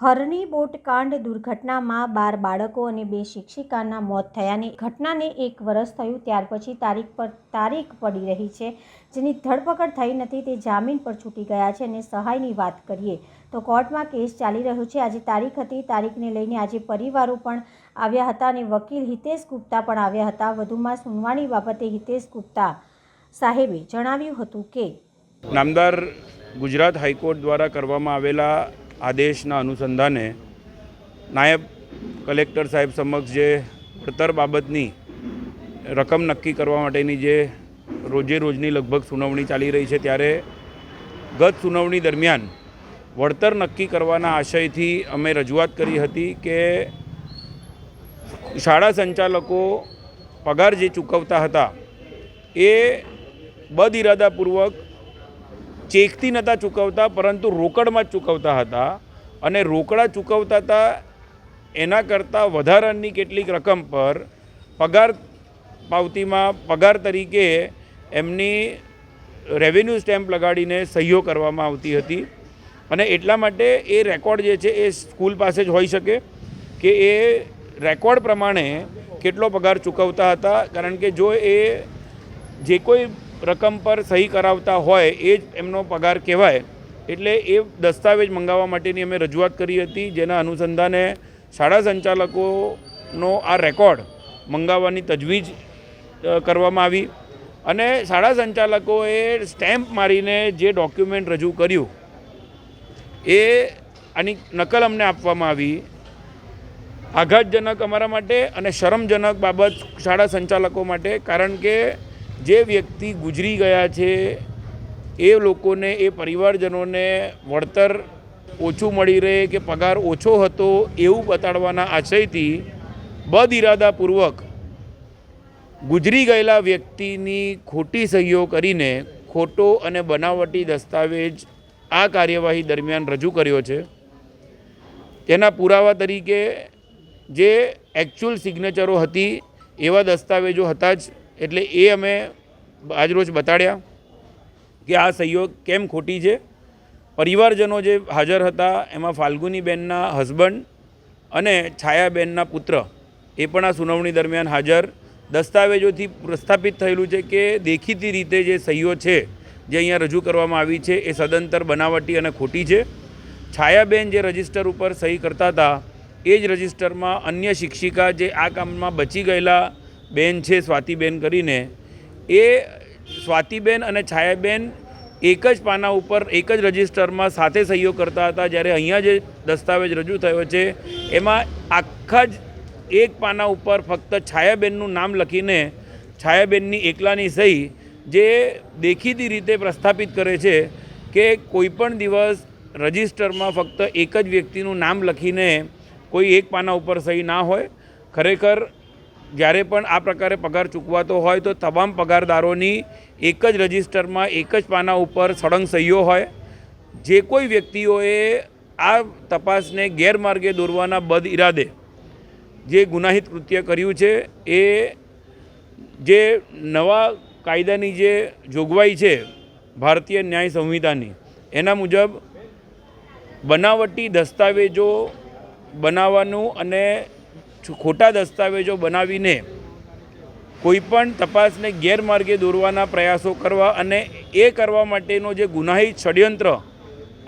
હરણી બોટકાંડ દુર્ઘટનામાં બાર બાળકો અને બે શિક્ષિકાના મોત થયાની ઘટનાને એક વર્ષ થયું, ત્યાર પછી તારીખ પર, તારીખ પડી રહી છે. જેની ધરપકડ થઈ નથી તે જામીન પર છૂટી ગયા છે અને સહાયની વાત કરીએ તો કોર્ટમાં કેસ ચાલી રહ્યો છે. આજે તારીખ હતી, તારીખને લઈને આજે પરિવારો પણ આવ્યા હતા અને વકીલ હિતેશ ગુપ્તા પણ આવ્યા હતા. વધુમાં સુનવાણી બાબતે હિતેશ ગુપ્તા સાહેબે જણાવ્યું હતું કે નામદાર ગુજરાત હાઈકોર્ટ દ્વારા કરવામાં આવેલા આદેશના અનુસંધાને નાયબ કલેક્ટર સાહેબ સમક્ષ જે વળતર બાબતની રકમ નક્કી કરવા માટેની જે રોજે રોજની લગભગ સુનાવણી ચાલી રહી છે, ત્યારે ગત સુનાવણી દરમિયાન વળતર નક્કી કરવાના આશયથી અમે રજૂઆત કરી હતી કે શાળા સંચાલકો પગાર જે ચૂકવતા હતા એ બદઇરાદાપૂર્વક ચેકથી નહોતા ચૂકવતા, પરંતુ રોકડમાં જ ચૂકવતા હતા. અને રોકડા ચૂકવતા હતા, એના કરતાં વધારાની કેટલીક રકમ પર પગાર પાવતીમાં પગાર તરીકે એમની રેવન્યુ સ્ટેમ્પ લગાડીને સહીઓ કરવામાં આવતી હતી. અને એટલા માટે એ રેકોર્ડ જે છે એ સ્કૂલ પાસે જ હોઈ શકે કે એ રેકોર્ડ પ્રમાણે કેટલો પગાર ચૂકવતા હતા. કારણ કે જો એ જે કોઈ રકમ પર સહી કરાવતા હોય એ જ એમનો પગાર કહેવાય. એટલે એ દસ્તાવેજ મંગાવવા માટેની અમે રજૂઆત કરી હતી, જેના અનુસંધાને શાળા સંચાલકોનો આ રેકોર્ડ મંગાવવાની તજવીજ કરવામાં આવી. અને શાળા સંચાલકોએ સ્ટેમ્પ મારીને જે ડોક્યુમેન્ટ રજૂ કર્યું, એ આની નકલ અમને આપવામાં આવી. આઘાતજનક અમારા માટે અને શરમજનક બાબત શાળા સંચાલકો માટે, કારણ કે જે વ્યક્તિ ગુજરી ગયા છે, એ લોકોને, એ પરિવારજનોને વળતર ઓછું મળી રહે કે પગાર ઓછો હતો એવું બતાડવાના આશયથી બદઇરાદાપૂર્વક ગુજરી ગયેલા વ્યક્તિની ખોટી સહીઓ કરીને ખોટો અને બનાવટી દસ્તાવેજ આ કાર્યવાહી દરમિયાન રજૂ કર્યો છે. તેના પુરાવા તરીકે જે એકચ્યુઅલ સિગ્નેચરો હતી, એવા દસ્તાવેજો હતા જ એટલે એ અમે આજરોજ બતાડ્યા કે આ સહીઓ કેમ ખોટી છે. પરિવારજનો જે હાજર હતા, એમાં ફાલ્ગુનીબેનના હસબન્ડ અને છાયાબેનના પુત્ર, એ પણ આ સુનાવણી દરમિયાન હાજર. દસ્તાવેજોથી પ્રસ્થાપિત થયેલું છે કે દેખીતી રીતે જે સહીઓ છે, જે અહીંયા રજૂ કરવામાં આવી છે, એ સદંતર બનાવટી અને ખોટી છે. છાયાબેન જે રજિસ્ટર ઉપર સહી કરતા હતા, એ જ રજિસ્ટરમાં અન્ય શિક્ષિકા જે આ કામમાં બચી ગયેલા બેન છે, સ્વાતિબેન કરીને, એ સ્વાતિબેન અને છાયાબેન એક જ પાના ઉપર, એક જ રજિસ્ટરમાં સાથે સહીઓ કરતા હતા. જ્યારે અહીંયા જે દસ્તાવેજ રજૂ થયો છે, એમાં આખા જ એક પાના ઉપર ફક્ત છાયાબેનનું નામ લખીને, છાયાબેનની એકલાની સહી જે દેખીતી રીતે પ્રસ્થાપિત કરે છે કે કોઈપણ દિવસ રજિસ્ટરમાં ફક્ત એક જ વ્યક્તિનું નામ લખીને કોઈ એક પાના ઉપર સહી ના હોય. ખરેખર જ્યારે પણ આ પ્રકારે પગાર ચૂકવાતો હોય તો તમામ પગારદારોની એક જ રજિસ્ટરમાં એક જ પાના ઉપર સળંગ સહીઓ હોય. જે કોઈ વ્યક્તિઓએ આ તપાસને ગેરમાર્ગે દોરવાના બદ ઇરાદે જે ગુનાહિત કૃત્ય કર્યું છે, એ જે નવા કાયદાની જે જોગવાઈ છે ભારતીય ન્યાય સંહિતાની, એના મુજબ બનાવટી દસ્તાવેજો બનાવવાનું અને ખોટા દસ્તાવેજો બનાવીને કોઈપણ તપાસને ગેરમાર્ગે દોરવાના પ્રયાસો કરવા અને એ કરવા માટેનો જે ગુનાહિત ષડયંત્ર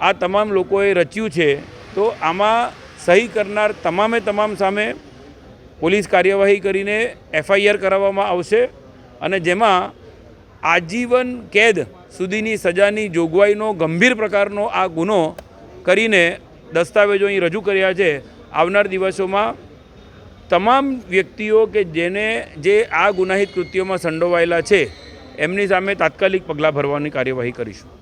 આ તમામ લોકોએ રચ્યું છે, તો આમાં સહી કરનાર તમામે તમામ સામે પોલીસ કાર્યવાહી કરીને એફઆઈઆર કરાવવામાં આવશે અને જેમાં આજીવન કેદ સુધીની સજાની જોગવાઈનો ગંભીર પ્રકારનો આ ગુનો કરીને દસ્તાવેજો અહીં રજૂ કર્યા છે. આવનાર દિવસોમાં તમામ વ્યક્તિઓ કે જેને જે આ ગુનાહિત કૃત્યોમાં સંડોવાયેલા છે, એમની સામે તાત્કાલિક પગલાં ભરવાની કાર્યવાહી કરીશું.